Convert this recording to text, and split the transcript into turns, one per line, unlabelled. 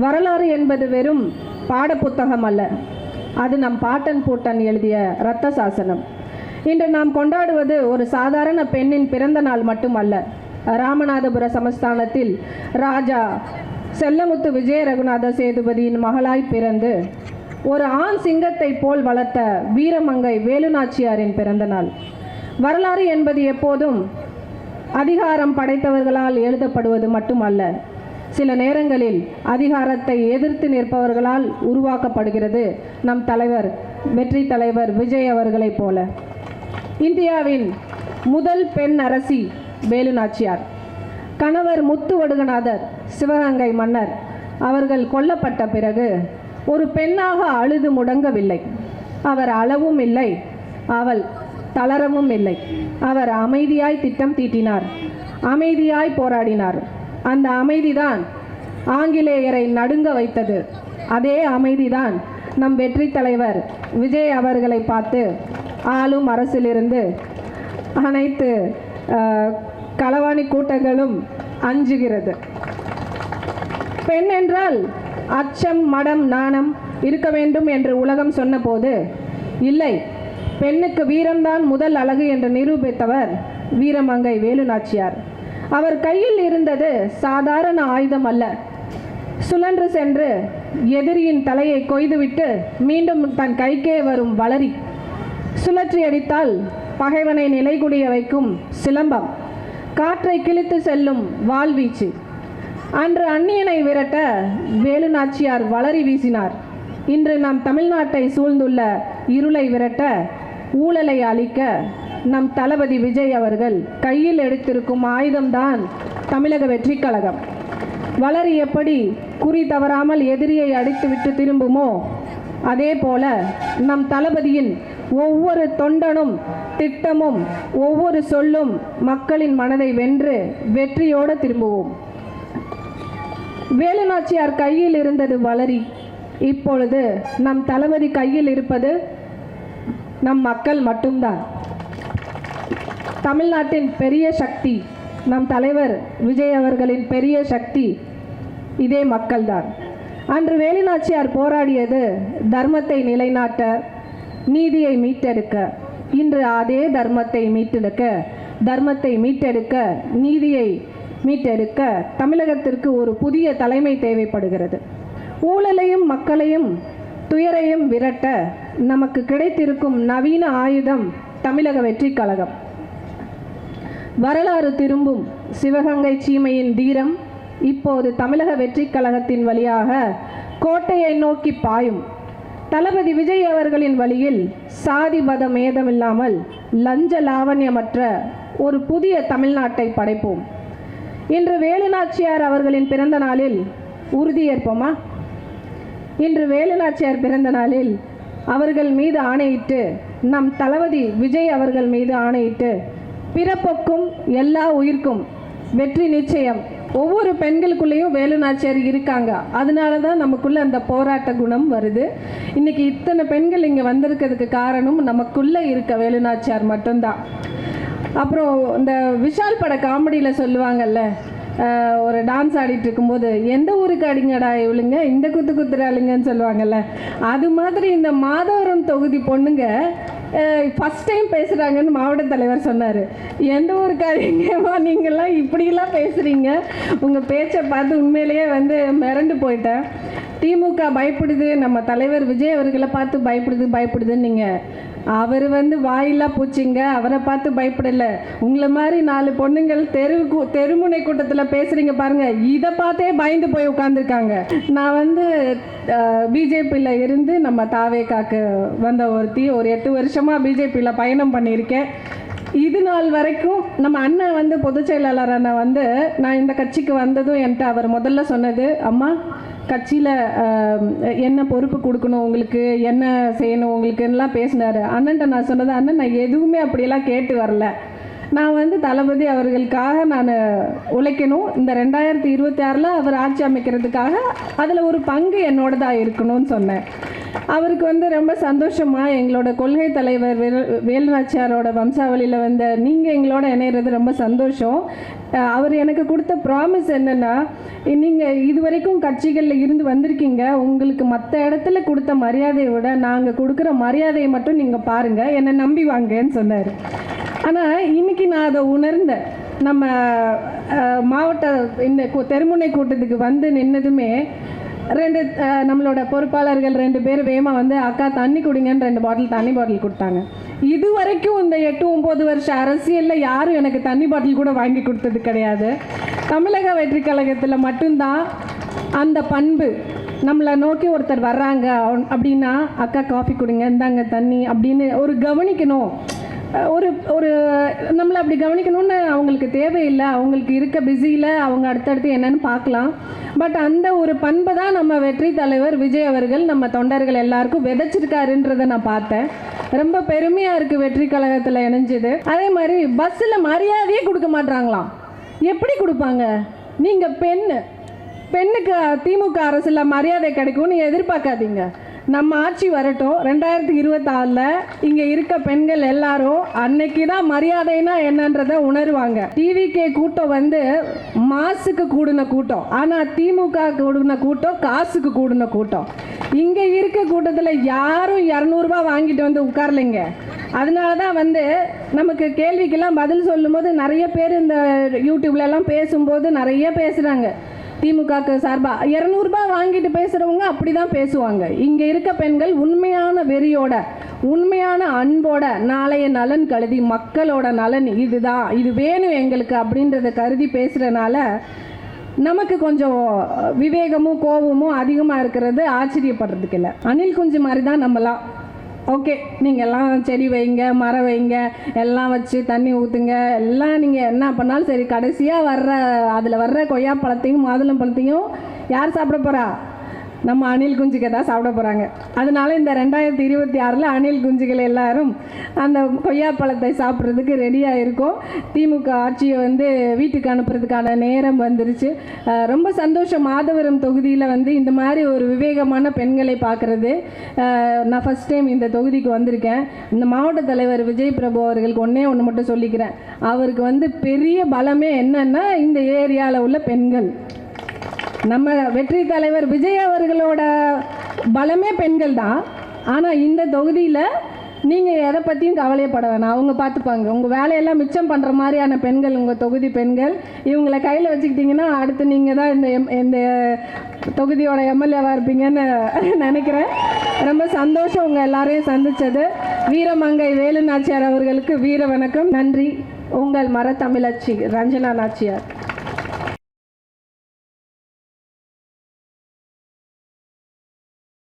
வரலாறு என்பது வெறும் பாடப்புத்தகம் அல்ல. அது நம் பாட்டன் பூட்டன் எழுதிய இரத்த சாசனம். இன்று நாம் கொண்டாடுவது ஒரு சாதாரண பெண்ணின் பிறந்த நாள் மட்டுமல்ல. ராமநாதபுர சமஸ்தானத்தில் ராஜா செல்லமுத்து விஜய ரகுநாத சேதுபதியின் மகளாய் பிறந்து ஒரு ஆண் சிங்கத்தை போல் வளர்த்த வீரமங்கை வேலுநாச்சியாரின் பிறந்த நாள். வரலாறு என்பது எப்போதும் அதிகாரம் படைத்தவர்களால் எழுதப்படுவது மட்டுமல்ல. சில நேரங்களில் அதிகாரத்தை எதிர்த்து நிற்பவர்களால் உருவாக்கப்படுகிறது நம் தலைவர் வெற்றி தலைவர் விஜய் அவர்களைப் போல. இந்தியாவின் முதல் பெண் அரசி வேலுநாச்சியார். கணவர் முத்து வடுகநாதர் சிவகங்கை மன்னர். அவர்கள் கொல்லப்பட்ட பிறகு ஒரு பெண்ணாக அழுது முடங்கவில்லை. அவர் அளவும் இல்லை அவள் தளரவும் இல்லை. அவர் அமைதியாய் திட்டம் தீட்டினார் அமைதியாய் போராடினார். அந்த அமைதிதான் ஆங்கிலேயரை நடுங்க வைத்தது. அதே அமைதிதான் நம் வெற்றி தலைவர் விஜய் அவர்களை பார்த்து ஆளும் அரசிலிருந்து அனைத்து களவாணி கூட்டங்களும் அஞ்சுகிறது. பெண் என்றால் அச்சம் மடம் நாணம் இருக்க வேண்டும் என்று உலகம் சொன்னபோது இல்லை பெண்ணுக்கு வீரம்தான் முதல் அழகு என்று நிரூபித்தவர் வீரமங்கை வேலுநாச்சியார். அவர் கையில் இருந்தது சாதாரண ஆயுதம் அல்ல. சுழன்று சென்று எதிரியின் தலையை கொய்துவிட்டு மீண்டும் தன் கைக்கே வரும் வளரி. சுழற்றி அடித்தால் பகைவனை நிலைகுடிய வைக்கும் சிலம்பம். காற்றை கிழித்து செல்லும் வாள்வீச்சு. அன்று அந்நியனை விரட்ட வேலுநாச்சியார் வளரி வீசினார். இன்று நம் தமிழ்நாட்டை சூழ்ந்துள்ள இருளை விரட்ட ஊழலை அழிக்க நம் தளபதி விஜய் அவர்கள் கையில் எடுத்திருக்கும் ஆயுதம்தான் தமிழக வெற்றி கழகம். வளரி எப்படி குறி தவறாமல் எதிரியை அடித்துவிட்டு திரும்புமோ அதே போல நம் தளபதியின் ஒவ்வொரு தொண்டனும் திட்டமும் ஒவ்வொரு சொல்லும் மக்களின் மனதை வென்று வெற்றியோடு திரும்புவோம். வேலுநாச்சியார் கையில் இருந்தது வளரி. இப்பொழுது நம் தளபதி கையில் இருப்பது நம் மக்கள் மட்டும்தான். தமிழ்நாட்டின் பெரிய சக்தி நம் தலைவர் விஜய் அவர்களின் பெரிய சக்தி இதே மக்கள்தான். அன்று வேலுநாச்சியார் போராடியது தர்மத்தை நிலைநாட்ட நீதியை மீட்டெடுக்க இன்று அதே தர்மத்தை மீட்டெடுக்க தர்மத்தை மீட்டெடுக்க நீதியை மீட்டெடுக்க தமிழகத்திற்கு ஒரு புதிய தலைமை தேவைப்படுகிறது. ஊழலையும் மக்களையும் துயரையும் விரட்ட நமக்கு கிடைத்திருக்கும் நவீன ஆயுதம் தமிழக வெற்றி கழகம். வரலாறு திரும்பும் சிவகங்கை சீமையின் தீரம் இப்போது தமிழக வெற்றிக் கழகத்தின் வழியாக கோட்டையை நோக்கி பாயும். தளபதி விஜய் அவர்களின் வழியில் சாதி மத மேதமில்லாமல் லஞ்ச லாவண்யமற்ற ஒரு புதிய தமிழ்நாட்டை படைப்போம். இன்று வேலுநாச்சியார் அவர்களின் பிறந்த நாளில் உறுதியேற்போமா இன்று வேலுநாச்சியார் பிறந்த நாளில் அவர்கள் மீது ஆணையிட்டு நம் தளபதி விஜய் அவர்கள் மீது ஆணையிட்டு பிறப்புக்கும் எல்லா உயிர்க்கும் வெற்றி நிச்சயம். ஒவ்வொரு பெண்களுக்குள்ளேயும் வேலுநாச்சியார் இருக்காங்க. அதனால தான் நமக்குள்ளே அந்த போராட்ட குணம் வருது. இன்றைக்கி இத்தனை பெண்கள் இங்கே வந்திருக்கிறதுக்கு காரணம் நமக்குள்ளே இருக்க வேலுநாச்சியார் மட்டும்தான். அப்புறம் இந்த விஷால் பட காமெடியில் சொல்லுவாங்கல்ல ஒரு டான்ஸ் ஆடிட்டு இருக்கும்போது எந்த ஊருக்கு அடிங்கடா இவளுங்க? இந்த குத்து குத்துறாளுங்கன்னு சொல்லுவாங்கல்ல. அது மாதிரி இந்த மாதவரம் தொகுதி பொண்ணுங்க ஃபஸ்ட் டைம் பேசுகிறாங்கன்னு மாவட்ட தலைவர் சொன்னார். எந்த ஒரு காரியமா நீங்கள்லாம் இப்படிலாம் பேசுகிறீங்க உங்கள் பேச்சை பார்த்து உண்மையிலேயே வந்து மிரண்டு போயிட்டேன். திமுக பயப்படுது நம்ம தலைவர் விஜய் அவர்களை பார்த்து பயப்படுது பயப்படுதுன்னு நீங்கள் அவர் வந்து வாயில்லா பூச்சிங்க. அவரை பார்த்து பயப்படலை. உங்களை மாதிரி நாலு பொண்ணுங்கள் தெரு கூ- தெருமுனை கூட்டத்தில் பேசுறீங்க பாருங்கள் இதை பார்த்தே பயந்து போய் உட்காந்துருக்காங்க நான் வந்து பிஜேபியில் இருந்து நம்ம தாவேக்காக்கு வந்த ஒருத்தி ஒரு எட்டு வருஷமாக பிஜேபியில் பயணம் பண்ணியிருக்கேன். இது நாள் வரைக்கும் நம்ம அண்ணன் வந்து பொதுச் செயலாளர் அண்ணன் வந்து நான் இந்த கட்சிக்கு வந்ததும் என்கிட்ட அவர் முதல்ல சொன்னது அம்மா கட்சியில் என்ன பொறுப்பு கொடுக்கணும் உங்களுக்கு என்ன செய்யணும் உங்களுக்குன்னெலாம் பேசினார். அண்ணன்ட்ட நான் சொன்னது அண்ணன் நான் எதுவுமே அப்படியெல்லாம் கேட்டு வரல. நான் வந்து தளபதி அவர்களுக்காக நான் உழைக்கணும். இந்த ரெண்டாயிரத்தி இருபத்தி ஆறில் அவர் ஆட்சி அமைக்கிறதுக்காக அதில் ஒரு பங்கு என்னோடதாக இருக்கணும்னு சொன்னேன். அவருக்கு வந்து ரொம்ப சந்தோஷமா எங்களோட கொள்கை தலைவர் வேல் வேலுநாச்சியாரோட வம்சாவளியில் வந்த நீங்கள் எங்களோட இணையிறது ரொம்ப சந்தோஷம். அவர் எனக்கு கொடுத்த ப்ராமிஸ் என்னென்னா நீங்கள் இதுவரைக்கும் கட்சிகளில் இருந்து வந்திருக்கீங்க. உங்களுக்கு மற்ற இடத்துல கொடுத்த மரியாதையை விட நாங்கள் கொடுக்குற மரியாதையை மட்டும் நீங்கள் பாருங்கள் என்னை நம்பி வாங்கன்னு சொன்னார். ஆனால் இன்னைக்கு நான் அதை உணர்ந்தேன். நம்ம மாவட்ட இந்த தெருமுனை கூட்டத்துக்கு வந்து நின்னதுமே ரெண்டு நம்மளோட பொறுப்பாளர்கள் ரெண்டு பேர் வேகமாக வந்து அக்கா தண்ணி குடிங்கன்னு ரெண்டு பாட்டில் தண்ணி பாட்டில் கொடுத்தாங்க. இது வரைக்கும் இந்த எட்டு ஒம்பது வருஷம் அரசியலில் யாரும் எனக்கு தண்ணி பாட்டில் கூட வாங்கி கொடுத்தது கிடையாது. தமிழக வெற்றி கழகத்தில் மட்டும்தான் அந்த பண்பு. நம்மளை நோக்கி ஒருத்தர் வர்றாங்க அப்படின்னா அக்கா காஃபி கொடுங்க இந்தாங்க தண்ணி அப்படின்னு ஒரு கவனிக்கணும். ஒரு ஒரு நம்மளை அப்படி கவனிக்கணும்னு அவங்களுக்கு தேவையில்லை. அவங்களுக்கு இருக்க பிஸியில் அவங்க அடுத்தடுத்து என்னன்னு பார்க்கலாம். பட் அந்த ஒரு பண்பை தான் நம்ம வெற்றி தலைவர் விஜய் அவர்கள் நம்ம தொண்டர்கள் எல்லாருக்கும் விதைச்சிருக்காருன்றதை நான் பார்த்தேன். ரொம்ப பெருமையாக இருக்குது வெற்றி கழகத்தில் இணைஞ்சது. அதே மாதிரி பஸ்ஸில் மரியாதையே கொடுக்க மாட்றாங்களாம். எப்படி கொடுப்பாங்க? நீங்கள் பெண்ணு. பெண்ணுக்கு திமுக அரசில் மரியாதை கிடைக்கும்னு எதிர்பார்க்காதீங்க. நம்ம ஆட்சி வரட்டும். ரெண்டாயிரத்தி இருபத்தாறில் இங்கே இருக்க பெண்கள் எல்லாரும் அன்னைக்கு தான் மரியாதைனா என்னன்றதை உணருவாங்க. டிவிகே கூட்டம் வந்து மாசுக்கு கூடின கூட்டம். ஆனால் திமுக கூடின கூட்டம் காசுக்கு கூடின கூட்டம். இங்கே இருக்க கூட்டத்தில் யாரும் இரநூறுபா வாங்கிட்டு வந்து உட்காரலைங்க. அதனால தான் வந்து நமக்கு கேள்விக்கெல்லாம் பதில் சொல்லும்போது நிறைய பேர் இந்த யூடியூப்ல எல்லாம் பேசும்போது நிறைய பேசுகிறாங்க திமுகக்கு சார்பாக இரநூறுபா வாங்கிட்டு பேசுகிறவங்க அப்படி தான் பேசுவாங்க. இங்கே இருக்க பெண்கள் உண்மையான வெறியோட உண்மையான அன்போட நாளைய நலன் கருதி மக்களோட நலன் இதுதான் இது வேணும் எங்களுக்கு அப்படின்றத கருதி பேசுகிறனால நமக்கு கொஞ்சம் விவேகமும் கோபமும் அதிகமாக இருக்கிறது ஆச்சரியப்படுறதுக்கு இல்லை. அணில் குஞ்சு மாதிரி தான் நம்மலாம். ஓகே நீங்கள் எல்லாம் செடி வைங்க மரம் வைங்க எல்லாம் வச்சு தண்ணி ஊற்றுங்க எல்லாம் நீங்கள் என்ன பண்ணாலும் சரி கடைசியாக வர்ற அதில் வர்ற கொய்யா பழத்தையும் மாதுளம் பழத்தையும் யார் சாப்பிட போகிறா நம்ம அணில் குஞ்சுக்கு தான் சாப்பிட போகிறாங்க அதனால இந்த ரெண்டாயிரத்தி இருபத்தி ஆறில் அணில் குஞ்சுகள் எல்லாரும் அந்த கொய்யா பழத்தை சாப்பிட்றதுக்கு ரெடியாக இருக்கும். திமுக ஆட்சியை வந்து வீட்டுக்கு அனுப்புறதுக்கான நேரம் வந்துருச்சு. ரொம்ப சந்தோஷம். மாதவரம் தொகுதியில் வந்து இந்த மாதிரி ஒரு விவேகமான பெண்களை பார்க்குறது நான் ஃபஸ்ட் டைம் இந்த தொகுதிக்கு வந்திருக்கேன். இந்த மாவட்ட தலைவர் விஜய் பிரபு அவர்களுக்கு ஒன்றே ஒன்று மட்டும் சொல்லிக்கிறேன். அவருக்கு வந்து பெரிய பலமே என்னன்னா இந்த ஏரியாவில் உள்ள பெண்கள். நம்ம வெற்றி தலைவர் விஜய் அவர்களோட பலமே பெண்கள் தான். ஆனால் இந்த தொகுதியில் நீங்கள் எதை பற்றியும் கவலையப்பட வேணாம். அவங்க பார்த்துப்பாங்க. உங்கள் வேலையெல்லாம் மிச்சம் பண்ணுற மாதிரியான பெண்கள் உங்கள் தொகுதி பெண்கள் இவங்களை கையில் வச்சுக்கிட்டிங்கன்னா அடுத்து நீங்கள் தான் இந்த எம் இந்த தொகுதியோட எம்எல்ஏவாக இருப்பீங்கன்னு நினைக்கிறேன். ரொம்ப சந்தோஷம் உங்கள் எல்லாரையும் சந்தித்தது வீரமங்கை வேலு நாச்சியார் அவர்களுக்கு வீர வணக்கம். நன்றி. உங்கள் மரத்தமிழச்சி ரஞ்சனா நாச்சியார்.